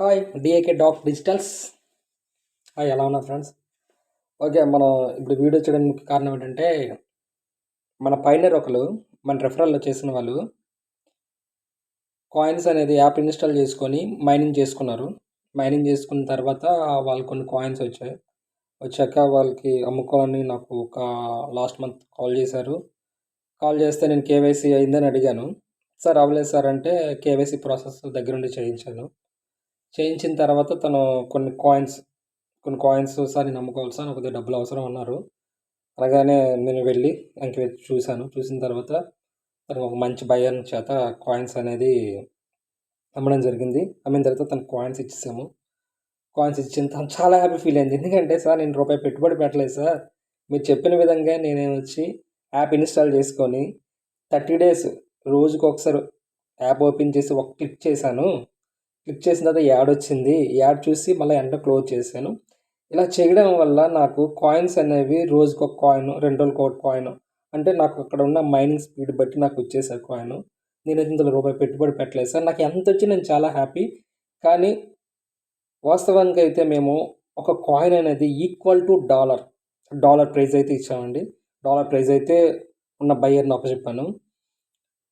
Hi DAK Dak Digitals hi ఎలా ఉన్నారు friends okay మనం ఇప్పుడు వీడియో చేయడానికి ముఖ్య కారణం ఏంటంటే మన పైనర్ ఒకరు మన రెఫరల్లో చేసిన వాళ్ళు కాయిన్స్ అనేది యాప్ ఇన్స్టాల్ చేసుకొని మైనింగ్ చేసుకున్నారు. మైనింగ్ చేసుకున్న తర్వాత వాళ్ళు కొన్ని కాయిన్స్ వచ్చాయి. వచ్చాక వాళ్ళకి అమ్ముకోవాలని నాకు ఒక లాస్ట్ మంత్ కాల్ చేశారు. కాల్ చేస్తే నేను కేవైసీ అయిందని అడిగాను. సార్ అవ్వలేదు సార్ అంటే కేవైసీ ప్రాసెస్ దగ్గరుండి చేయించాను. చేయించిన తర్వాత తను కొన్ని కాయిన్స్ కొన్ని కాయిన్స్ సార్ నేను అమ్ముకోవాలి సార్. నాకు కొద్దిగా డబ్బులు అవసరం అన్నారు. అలాగానే నేను వెళ్ళి ఇంక చూశాను. చూసిన తర్వాత తను ఒక మంచి బయ్యర్ చేత కాయిన్స్ అనేది అమ్మడం జరిగింది. అమ్మిన తర్వాత తను కాయిన్స్ ఇచ్చేసాము. కాయిన్స్ ఇచ్చిన తను చాలా హ్యాపీ ఫీల్ అయింది. ఎందుకంటే సార్ నేను రూపాయి పెట్టుబడి పెట్టలేదు సార్. మీరు చెప్పిన విధంగా నేను వచ్చి యాప్ ఇన్స్టాల్ చేసుకొని థర్టీ డేస్ రోజుకొకసారి యాప్ ఓపెన్ చేసి ఒక క్లిక్ చేశాను. క్లిక్ చేసిన తర్వాత యాడ్ వచ్చింది. యాడ్ చూసి మళ్ళీ ఎంట క్లోజ్ చేశాను. ఇలా చేయడం వల్ల నాకు కాయిన్స్ అనేవి రోజుకి ఒక కాయిన్ రెండు రోజులకి ఒక కాయిన్. అంటే నాకు అక్కడ ఉన్న మైనింగ్ స్పీడ్ బట్టి నాకు వచ్చేసారు కాయిన్. నేను ఇంతలో రూపాయి పెట్టుబడి పెట్టలేదు. సార్ నాకు ఎంత వచ్చి నేను చాలా హ్యాపీ. కానీ వాస్తవానికి అయితే మేము ఒక కాయిన్ అనేది equal to dollar. Dollar price అయితే ఇచ్చామండి. డాలర్ ప్రైజ్ అయితే ఉన్న బయ్యర్ని చెప్పాను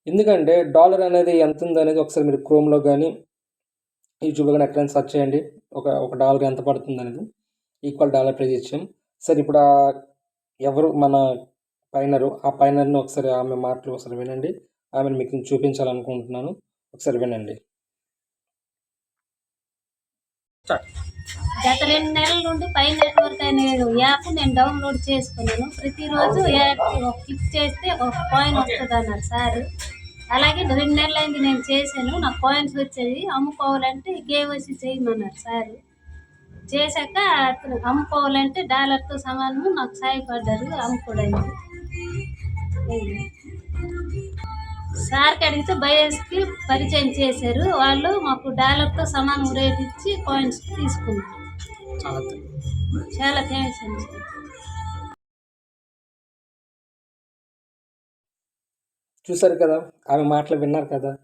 ఎందుకంటే డాలర్ అనేది ఎంత ఉంది అనేది ఒకసారి మీరు క్రోమ్లో కానీ యూట్యూబ్లో కానీ ఎక్కడైనా సెర్చ్ చేయండి. ఒక ఒక డాలర్ ఎంత పడుతుంది అనేది ఈక్వల్ డాలర్ ప్రైస్ ఇచ్చాం. సరే ఇప్పుడు ఎవరు మన పైనరు ఆ పైనర్ని ఒకసారి ఆమె మాటలు ఒకసారి వినండి. ఆమెను మీకు చూపించాలనుకుంటున్నాను. ఒకసారి వినండి. గత రెండు నెలల నుండి పై నెట్వర్క్ అనే యాప్ నేను డౌన్లోడ్ చేసుకున్నాను. ప్రతిరోజు యాప్ క్లిక్ చేస్తే ఒక కాయిన్ వస్తుంది అన్నారు సార్. అలాగే రెండు నెలలు అయింది నేను చేశాను. నాకు కాయిన్స్ వచ్చేది. అమ్ముకోవాలంటే కేవైసీ చేయమన్నారు సార్. చేశాక అతను అమ్ముకోవాలంటే డాలర్తో సమానము. నాకు సాయపడ్డారు అమ్ముకోవడానికి. సార్కి అడిగితే బయర్స్కి పరిచయం చేశారు. వాళ్ళు మాకు డాలర్తో సమానం రేట్ ఇచ్చి కాయిన్స్ తీసుకున్నారు. చాలా చాలా థ్యాంక్స్ అండి. చూసారు కదా? ఆమె మాటలు విన్నారు కదా?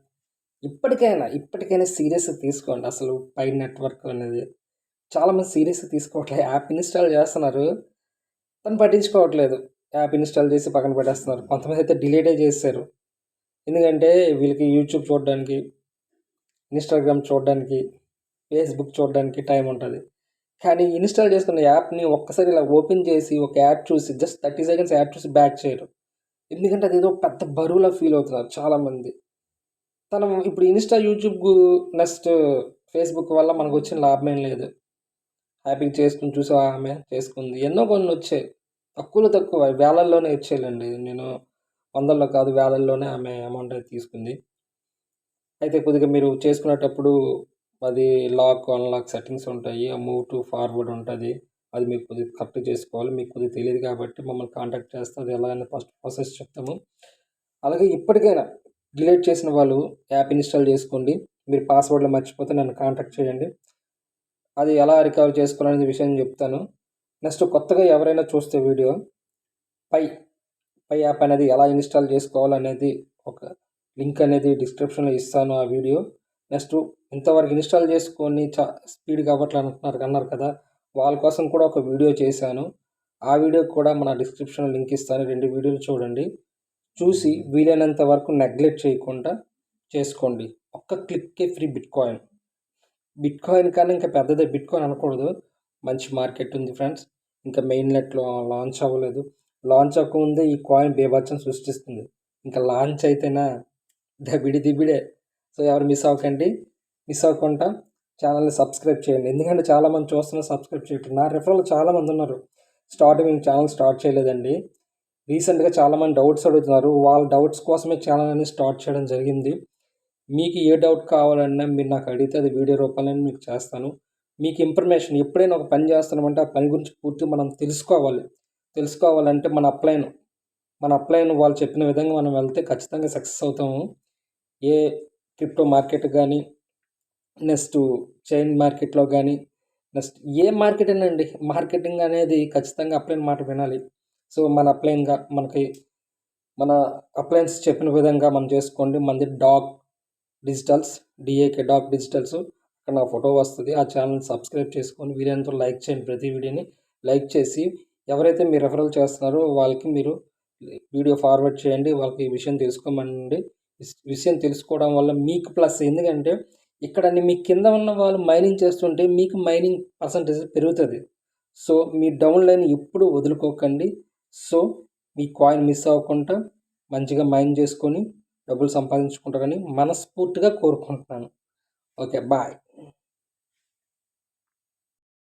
ఇప్పటికైనా ఇప్పటికైనా సీరియస్ తీసుకోండి. అసలు పై నెట్వర్క్ అనేది చాలామంది సీరియస్ తీసుకోవట్లేదు యాప్ ఇన్స్టాల్ చేస్తున్నారు. తను పట్టించుకోవట్లేదు. యాప్ ఇన్స్టాల్ చేసి పక్కన పెట్టేస్తున్నారు. కొంతమంది అయితే డిలీటే చేశారు. ఎందుకంటే వీళ్ళకి యూట్యూబ్ చూడడానికి ఇన్స్టాగ్రామ్ చూడడానికి ఫేస్బుక్ చూడడానికి టైం ఉంటుంది. కానీ ఇన్స్టాల్ చేసుకున్న యాప్ని ఒక్కసారి ఇలా ఓపెన్ చేసి ఒక యాడ్ చూసి జస్ట్ థర్టీ సెకండ్స్ యాడ్ చూసి బ్యాక్ చేయరు. ఎందుకంటే అది ఏదో పెద్ద బరువులా ఫీల్ అవుతున్నారు చాలామంది. తను ఇప్పుడు ఇన్స్టా యూట్యూబ్ నెక్స్ట్ ఫేస్బుక్ వల్ల మనకు వచ్చిన లాభమేం లేదు. హ్యాపీగా చేసుకుని చూసా ఆమె చేసుకుంది. ఎన్నో కొన్ని వచ్చాయి. తక్కువలో తక్కువ. వేలల్లోనే వచ్చేయాలండి నేను వందల్లో కాదు వేలల్లోనే ఆమె అమౌంట్ అయితే తీసుకుంది. అయితే కొద్దిగా మీరు చేసుకునేటప్పుడు అది లాక్ అన్లాక్ సెట్టింగ్స్ ఉంటాయి. మూవ్ టు ఫార్వర్డ్ ఉంటుంది. అది మీరు కొద్దిగా కరెక్ట్ చేసుకోవాలి. మీకు కొద్దిగా తెలియదు కాబట్టి మమ్మల్ని కాంటాక్ట్ చేస్తే అది ఎలాగైనా ఫస్ట్ ప్రాసెస్ చెప్తాము. అలాగే ఇప్పటికైనా డిలీట్ చేసిన వాళ్ళు యాప్ ఇన్స్టాల్ చేసుకోండి. మీరు పాస్వర్డ్లు మర్చిపోతే నన్ను కాంటాక్ట్ చేయండి. అది ఎలా రికవర్ చేసుకోవాలనే విషయం చెప్తాను. నెక్స్ట్ కొత్తగా ఎవరైనా చూస్తే వీడియో పై పై యాప్ అనేది ఎలా ఇన్స్టాల్ చేసుకోవాలనేది ఒక లింక్ అనేది డిస్క్రిప్షన్లో ఇస్తాను ఆ వీడియో. నెక్స్ట్ ఇంతవరకు ఇన్స్టాల్ చేసుకొని చా స్పీడ్ కాబట్టి అనుకున్నారు అన్నారు కదా వాళ్ళ కోసం కూడా ఒక వీడియో చేశాను. ఆ వీడియో కూడా మన డిస్క్రిప్షన్లో లింక్ ఇస్తాను. రెండు వీడియోలు చూడండి. చూసి వీలైనంత వరకు నెగ్లెక్ట్ చేయకుండా చేసుకోండి. ఒక్క క్లిక్కే free bitcoin bitcoin కానీ ఇంకా పెద్దదే. బిట్ కాయిన్ అనకూడదు. మంచి మార్కెట్ ఉంది ఫ్రెండ్స్. ఇంకా మెయిన్ నెట్లో లాంచ్ అవ్వలేదు. లాంచ్ అవ్వకముందే ఈ కాయిన్ బేభత్సం సృష్టిస్తుంది. ఇంకా లాంచ్ అయితేనా? దబిడి దిబిడే సో ఎవరు మిస్ అవ్వకండి. మిస్ అవ్వకుండా ఛానల్ని సబ్స్క్రైబ్ చేయండి. ఎందుకంటే చాలామంది చూస్తున్నారు సబ్స్క్రైబ్ చేయట్లేదు. నా రిఫరల్ చాలామంది ఉన్నారు. స్టార్టింగ్ మేము ఛానల్ స్టార్ట్ చేయలేదండి. రీసెంట్గా చాలామంది డౌట్స్ అడుగుతున్నారు. వాళ్ళ డౌట్స్ కోసమే ఛానల్ అనేది స్టార్ట్ చేయడం జరిగింది. మీకు ఏ డౌట్ కావాలన్నా మీరు నాకు అడిగితే అది వీడియో రూపంలో మీకు చేస్తాను. మీకు ఇన్ఫర్మేషన్ ఎప్పుడైనా ఒక పని చేస్తున్నామంటే ఆ పని గురించి పూర్తి మనం తెలుసుకోవాలి. తెలుసుకోవాలంటే మన అప్లైన్ మన అప్లైన్ వాళ్ళు చెప్పిన విధంగా మనం వెళ్తే ఖచ్చితంగా సక్సెస్ అవుతాము. ఏ క్రిప్టో మార్కెట్ కానీ నెక్స్ట్ చైన్ మార్కెట్లో కానీ నెక్స్ట్ ఏ మార్కెట్ అండి? మార్కెటింగ్ అనేది ఖచ్చితంగా అప్లైన్ మాట వినాలి. సో మన అప్లైన్గా మనకి మన అప్లయన్స్ చెప్పిన విధంగా మనం చేసుకోండి. మనది Dak Digitals DAK Dak Digitals. అక్కడ నా ఫోటో వస్తుంది. ఆ ఛానల్ సబ్స్క్రైబ్ చేసుకొని వీలైనంత లైక్ చేయండి ప్రతి వీడియోని. లైక్ చేసి ఎవరైతే మీరు రెఫరల్ చేస్తున్నారో వాళ్ళకి మీరు వీడియో ఫార్వర్డ్ చేయండి. వాళ్ళకి ఈ విషయం తెలుసుకోమండి. విషయం తెలుసుకోవడం వల్ల మీకు ప్లస్. ఎందుకంటే ఇక్కడ మీ కింద ఉన్న వాళ్ళు మైనింగ్ చేస్తుంటే మీకు మైనింగ్ పర్సంటేజ్ పెరుగుతుంది. సో మీ డౌన్ లైన్ ఎప్పుడు వదులుకోకండి. సో మీ కాయిన్ మిస్ అవ్వకుండా మంచిగా మైన్ చేసుకొని డబ్బులు సంపాదించుకుంటారని మనస్ఫూర్తిగా కోరుకుంటున్నాను. Okay bye